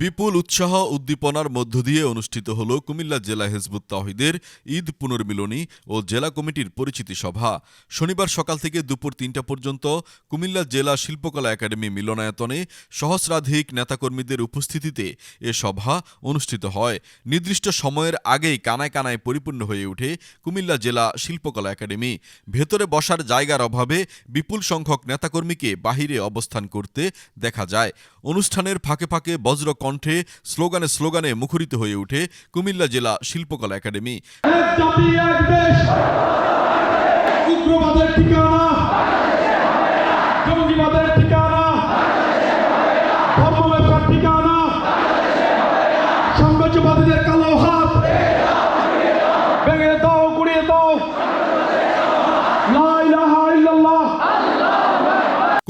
বিপুল উৎসাহ উদ্দীপনার মধ্য দিয়ে অনুষ্ঠিত হল কুমিল্লা জেলা হেজবুত তাহিদের ঈদ পুনর্মিলনী ও জেলা কমিটির পরিচিতি সভা। শনিবার সকাল থেকে দুপুর তিনটা পর্যন্ত কুমিল্লা জেলা শিল্পকলা একাডেমি মিলনায়তনে সহস্রাধিক নেতাকর্মীদের উপস্থিতিতে এ সভা অনুষ্ঠিত হয়। নির্দিষ্ট সময়ের আগেই কানায় কানায় পরিপূর্ণ হয়ে ওঠে কুমিল্লা জেলা শিল্পকলা একাডেমি। ভেতরে বসার জায়গার অভাবে বিপুল সংখ্যক নেতাকর্মীকে বাহিরে অবস্থান করতে দেখা যায়। অনুষ্ঠানের ফাঁকে ফাঁকে বজ্র কণ্ঠে স্লোগানে স্লোগানে মুখরিত হয়ে ওঠে কুমিল্লা জেলা শিল্পকলা একাডেমি। উগ্রবাদের ঠিকানা।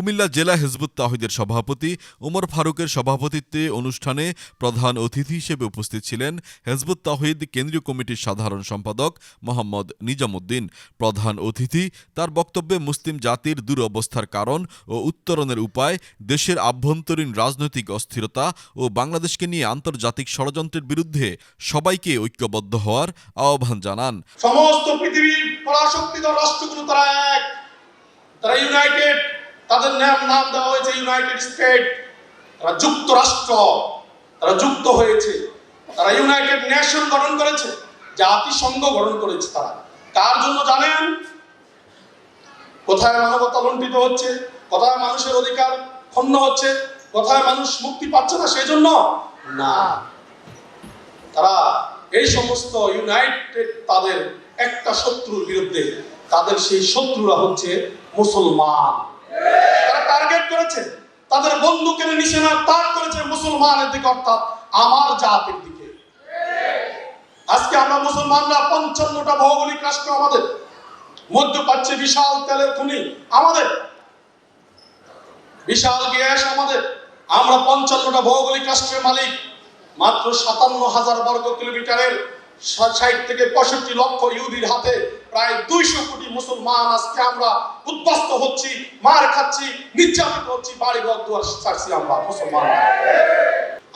কুমিল্লা জেলা হেজবুত তাহিদের সভাপতি ওমর ফারুকের সভাপতিত্বে অনুষ্ঠানে প্রধান অতিথি হিসেবে উপস্থিত ছিলেন হেজবুত তাহিদ কেন্দ্রীয় কমিটির সাধারণ সম্পাদক মোহাম্মদ নিজামুদ্দিন। প্রধান অতিথি তার বক্তব্যে মুসলিম জাতির দুরবস্থার কারণ ও উত্তরণের উপায়, দেশের আভ্যন্তরীণ রাজনৈতিক অস্থিরতা ও বাংলাদেশকে নিয়ে আন্তর্জাতিক ষড়যন্ত্রের বিরুদ্ধে সবাইকে ঐক্যবদ্ধ হওয়ার আহ্বান জানান। সমস্ত পৃথিবীর পরাশক্তিধর রাষ্ট্রগুলো তারা এক। তারা ইউনাইটেড তাদের নাম নাম দেওয়া হয়েছে ইউনাইটেড স্টেট তারা যুক্তরাষ্ট্র। তারা যুক্ত হয়েছে। তারা ইউনাইটেড নেশন গঠন করেছে। জাতিসংঘ গঠন করেছে তারা। কার জন্য জানেন? কোথায় মানবতা লুণ্ঠিত হচ্ছে? কোথায় মানুষের অধিকার ক্ষুণ্ণ হচ্ছে? কোথায় মানুষ মুক্তি পাচ্ছে না সেই জন্য না। তারা এই সমস্ত ইউনাইটেড তাদের একটা শত্রুর বিরুদ্ধে, তাদের সেই শত্রুরা হচ্ছে মুসলমান। করেছে, তাদের বন্দুকের নিশানা তাক করেছে মুসলমানের দিকে, অর্থাৎ আমার জাতির দিকে। আজকে আমরা মুসলমানরা পঞ্চান্নটা ভৌগোলিক রাষ্ট্র আমাদের মধ্যপ্রাচ্যে বিশাল তেলের খনি আমাদের। বিশাল গ্যাস আমাদের। আমরা পঞ্চান্নটা ভৌগোলিক রাষ্ট্রের মালিক, মাত্র সাতান্ন হাজার বর্গ কিলোমিটারের ষাট থেকে পঁয়ষট্টি লক্ষ ইউদির হাতে প্রায় দুইশো কোটি মুসলমান আজকে আমরা উদ্বাস্ত হচ্ছি, মার খাচ্ছি, নির্যাতিত হচ্ছি, বাড়ি ঘর দুয়ার ছাড়ছি আমরা, মুসলমান।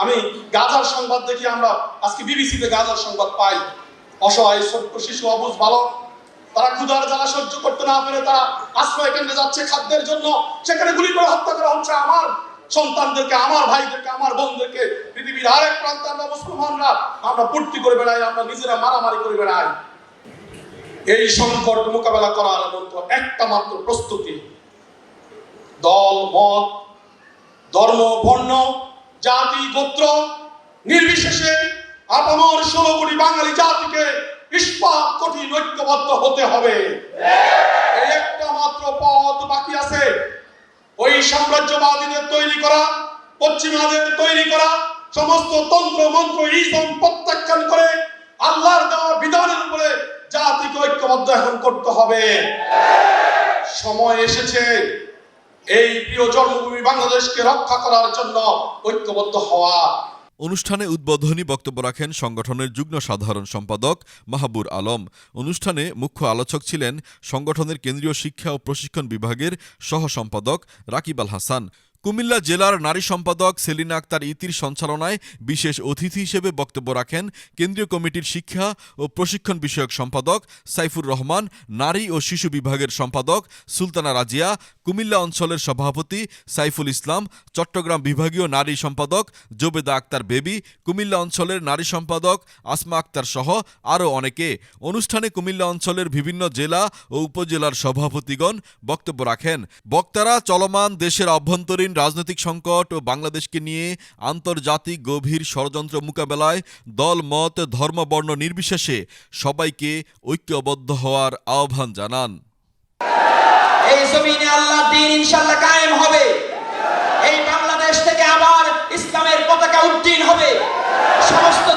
আমি গাজার সংবাদ দেখি, আমরা আজকে বিবিসিতে গাজার সংবাদ পাই। অসহায় ছোট্ট শিশু, অবুজ, বালক, তারা ক্ষুধার জ্বালা সহ্য করতে না পেরে তারা আশ্রয় কেন্দ্রে যাচ্ছে খাদ্যের জন্য। সেখানে গুলি করে হত্যা করা হচ্ছে আমার সন্তানদেরকে, আমার ভাইদেরকে, আমার বোনদেরকে। পৃথিবীর আরেক প্রান্তে আমরা মুসলমানরা, আমরা পূর্তি করে বেড়াই, আমরা নিজেরা মারামারি করে বেড়াই। এই সংকট মোকাবেলা করার মতো একটা মাত্র প্রস্তুতি। দল, মত, ধর্ম, বর্ণ, জাতি, গোত্র, নির্বিশেষে আপামর ষোলো কোটি বাঙালি জাতিকে ইস্পাত কঠিন ঐক্যবদ্ধ হতে হবে। এই একটা মাত্র পথ বাকি আছে। ওই সাম্রাজ্যবাদীদের তৈরি করা, পশ্চিমাদের তৈরি করা, সমস্ত তন্ত্র, মন্ত্র, ইসম প্রত্যাখ্যান করে আল্লাহর দেওয়া বিধানের উপরে জাতিকে ঐক্যবদ্ধ এখন করতে হবে। সময় এসেছে। এই প্রিয় জন্মভূমি বাংলাদেশকে রক্ষা করার জন্য ঐক্যবদ্ধ হওয়া। অনুষ্ঠানে উদ্বোধনী বক্তব্য রাখেন সংগঠনের যুগ্ম সাধারণ সম্পাদক মাহাবুর আলম। অনুষ্ঠানে মুখ্য আলোচক ছিলেন সংগঠনের কেন্দ্রীয় শিক্ষা ও প্রশিক্ষণ বিভাগের সহ সম্পাদক রাকিব আল হাসান। কুমিল্লা জেলার নারী সম্পাদক সেলিনা আক্তার ইতির সঞ্চালনায় বিশেষ অতিথি হিসেবে বক্তব্য রাখেন কেন্দ্রীয় কমিটির শিক্ষা ও প্রশিক্ষণ বিষয়ক সম্পাদক সাইফুর রহমান, নারী ও শিশু বিভাগের সম্পাদক সুলতানা রাজিয়া, কুমিল্লা অঞ্চলের সভাপতি সাইফুল ইসলাম, চট্টগ্রাম বিভাগীয় নারী সম্পাদক জোবেদা আক্তার বেবি, কুমিল্লা অঞ্চলের নারী সম্পাদক আসমা আক্তার সহ আরও অনেকে। অনুষ্ঠানে কুমিল্লা অঞ্চলের বিভিন্ন জেলা ও উপজেলার সভাপতিগণ বক্তব্য রাখেন। বক্তারা চলমান দেশের অভ্যন্তরীণ রাজনৈতিক সংকট ও বাংলাদেশকে নিয়ে আন্তর্জাতিক গভীর ষড়যন্ত্র মোকাবেলায় দল, মত ধর্মবর্ণ নির্বিশেষে সবাইকে ঐক্যবদ্ধ হওয়ার আহ্বান জানান। এই জমিনে আল্লাহ দিন ইনশাল্লাহ কায়েম হবে। এই বাংলাদেশ থেকে আবার ইসলামের পতাকা হবে। সমস্ত